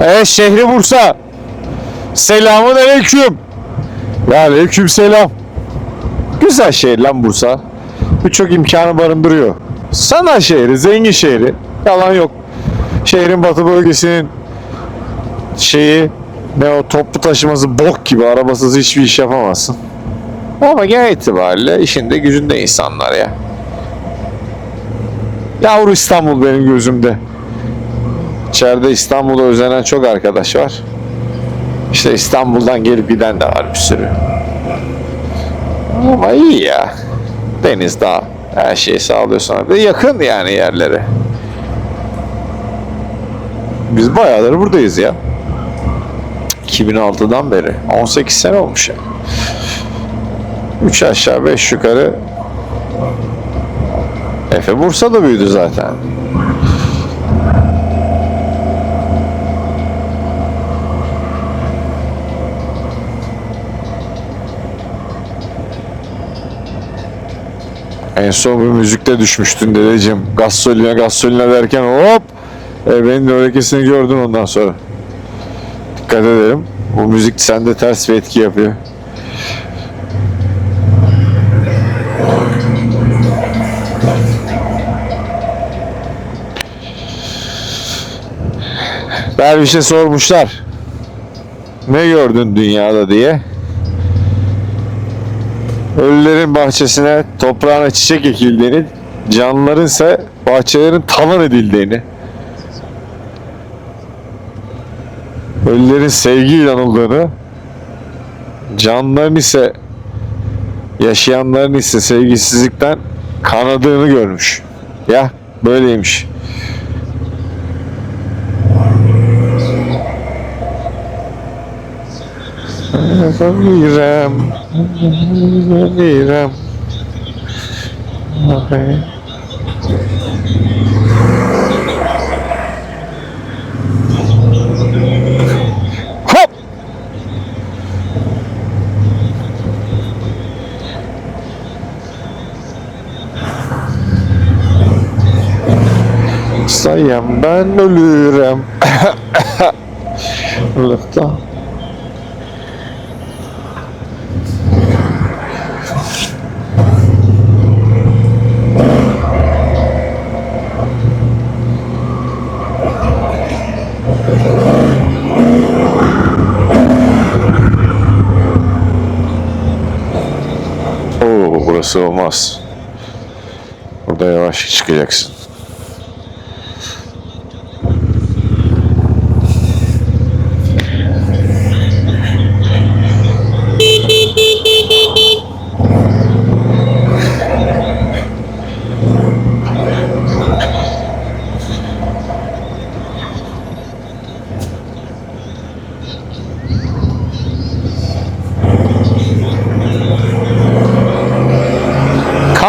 Evet şehri Bursa. Selamun aleyküm. Ya aleyküm selam. Güzel şehir lan Bursa. Birçok imkanı barındırıyor. Sana şehri, zengin şehri. Yalan yok. Şehrin batı bölgesinin şeyi ne o toplu taşıması bok gibi arabasız hiçbir iş yapamazsın. Ama genel itibariyle işinde gücünde insanlar ya. Yavru İstanbul benim gözümde. İçeride İstanbul'a özenen çok arkadaş var. İşte İstanbul'dan gelip giden de var bir sürü. Ama iyi ya. Deniz, dağ, her şeyi sağlıyor sana. Ve yakın yani yerlere. Biz bayağıdır buradayız ya. 2006'dan beri. 18 sene olmuş ya. 3 aşağı 5 yukarı Efe Bursa'da büyüdü zaten. En son bir müzikte düşmüştün dedeciğim. Gasoline gasoline derken hop e, benim de öylekesini gördün ondan sonra. Dikkat edelim. Bu müzik sende ters bir etki yapıyor. Dervişe sormuşlar. Ne gördün dünyada diye. Ölülerin bahçesine, toprağına çiçek ekildiğini, canlıların ise bahçelerin talan edildiğini, ölülerin sevgiyle anıldığını, canlıların ise yaşayanların ise sevgisizlikten kanadığını görmüş. Ya böyleymiş. İrem, İrem. Okay. Hop! Sayam ben ölürüm. Lütfen. Olmaz. Burada yavaş çıkacaksın.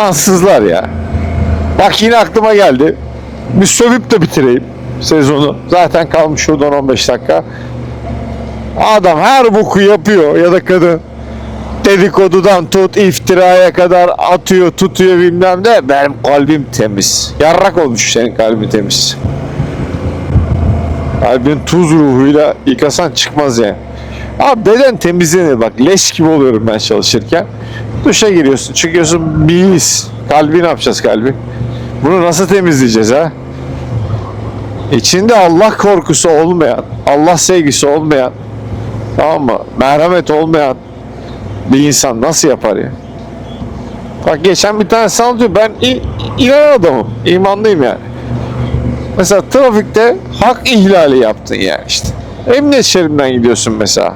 Kansızlar ya. Bak yine aklıma geldi. Bir sövüp de bitireyim sezonu. Zaten kalmış şuradan 15 dakika. Adam her boku yapıyor ya da kadın. Dedikodudan tut iftiraya kadar atıyor tutuyor bilmem ne. Benim kalbim temiz. Yarrak olmuş senin kalbin temiz. Kalbin tuz ruhuyla yıkasan çıkmaz yani. Abi beden temizlenir bak leş gibi oluyorum ben çalışırken. Duşa giriyorsun çıkıyorsun bir his. Kalbi ne yapacağız kalbi? Bunu nasıl temizleyeceğiz ha? İçinde Allah korkusu olmayan, Allah sevgisi olmayan, tamam mı? Merhamet olmayan bir insan nasıl yapar ya? Bak geçen bir tane anlatıyor. Ben i- inan adamım. imanlıyım yani. Mesela trafikte hak ihlali yaptın yani işte. Emniyet şeridinden gidiyorsun mesela.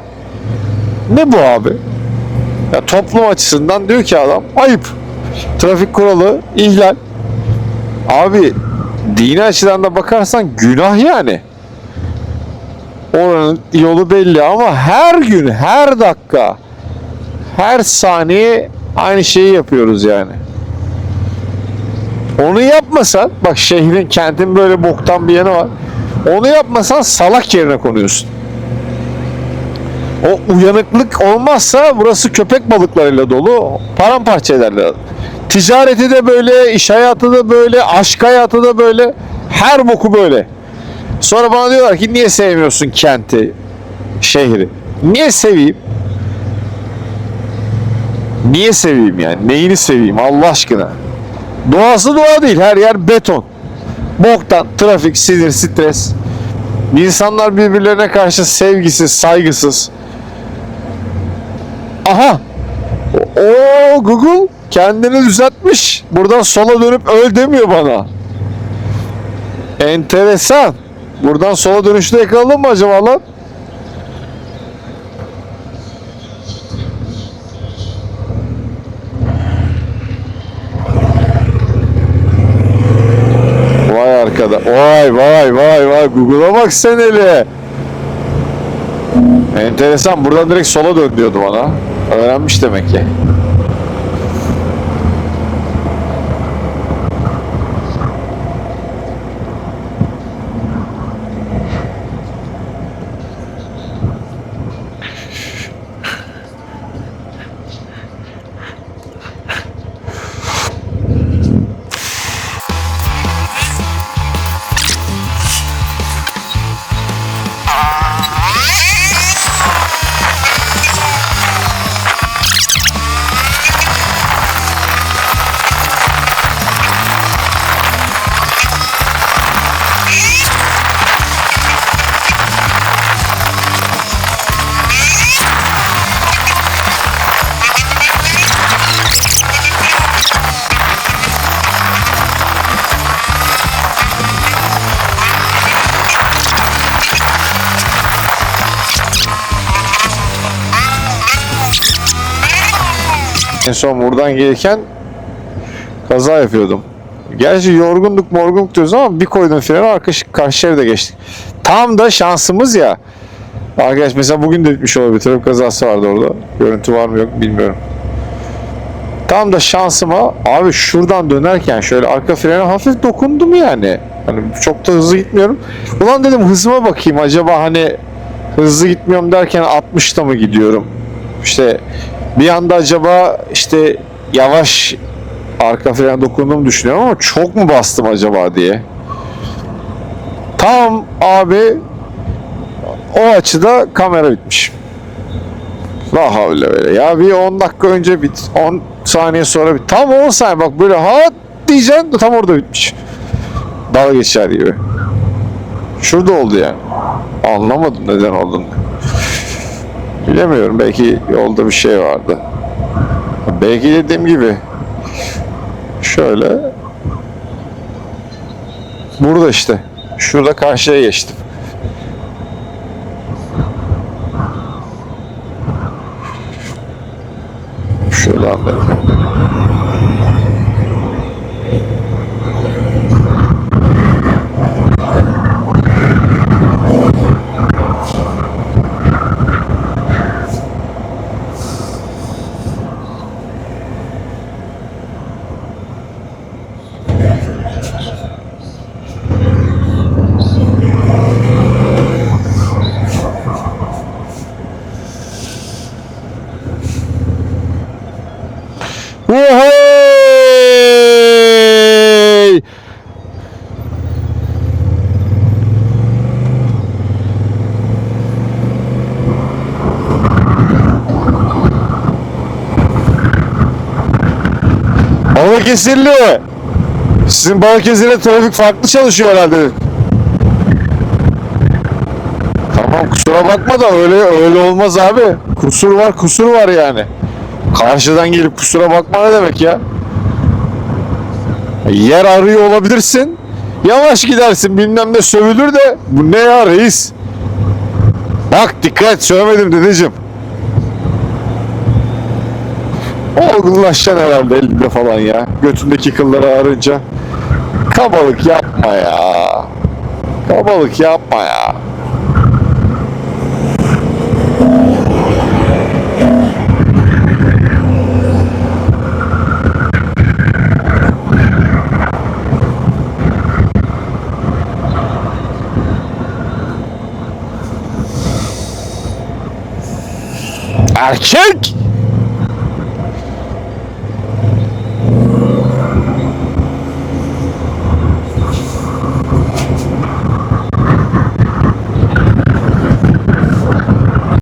Ne bu abi? Ya toplum açısından diyor ki adam ayıp. Trafik kuralı ihlal. Abi dini açıdan da bakarsan günah yani. Oranın yolu belli ama her gün, her dakika, her saniye aynı şeyi yapıyoruz yani. Onu yapmasan, bak şehrin, kentin böyle boktan bir yanı var. Onu yapmasan salak yerine konuyorsun. O uyanıklık olmazsa burası köpek balıklarıyla dolu, paramparça ederler. Ticareti de böyle, iş hayatı da böyle, aşk hayatı da böyle, her boku böyle. Sonra bana diyorlar ki niye sevmiyorsun kenti, şehri? Niye seveyim? Niye seveyim yani? Neyini seveyim Allah aşkına? Doğası doğa değil. Her yer beton. Boktan, trafik, sinir, stres. İnsanlar birbirlerine karşı sevgisiz, saygısız. Aha! O Google kendini düzeltmiş. Buradan sola dönüp öl demiyor bana. Enteresan. Buradan sola dönüşte yakaladım mı acaba lan? Vay arkada. Vay vay vay vay. Google'a bak sen hele. Enteresan. Buradan direkt sola dön diyordu bana. Öğrenmiş demek ki. En son buradan gelirken kaza yapıyordum. Gerçi yorgunduk morgunduk diyoruz ama bir koydum freni arka karşı şeride geçtik. Tam da şansımız ya. Arkadaş mesela bugün de bitmiş olabilir. Trafik kazası vardı orada. Görüntü var mı yok bilmiyorum. Tam da şansıma abi şuradan dönerken şöyle arka frene hafif dokundum yani. Hani çok da hızlı gitmiyorum. Ulan dedim hızıma bakayım acaba hani hızlı gitmiyorum derken 60'ta mı gidiyorum? İşte bir anda acaba işte yavaş arka frene dokunduğumu düşünüyorum ama çok mu bastım acaba diye. Tam abi o açıda kamera bitmiş. La havle böyle ya bir 10 dakika önce bit 10 saniye sonra bit tam 10 saniye bak böyle hat diyeceksin tam orada bitmiş. Dalga geçer gibi. Şurada oldu yani. Anlamadım neden olduğunu. Bilemiyorum. Belki yolda bir şey vardı. Belki dediğim gibi şöyle burada işte. Şurada karşıya geçtim. Şöyle anladım. Balıkesirli. Sizin Balıkesir'de trafik farklı çalışıyor herhalde. Tamam kusura bakma da öyle öyle olmaz abi. Kusur var kusur var yani. Karşıdan gelip kusura bakma ne demek ya? Yer arıyor olabilirsin. Yavaş gidersin bilmem ne sövülür de bu ne ya reis? Bak dikkat sövmedim dedeciğim. Olgunlaşacaksın herhalde elinde falan ya. Götündeki kılları ağrınca. Kabalık yapma ya. Kabalık yapma ya. Erkek!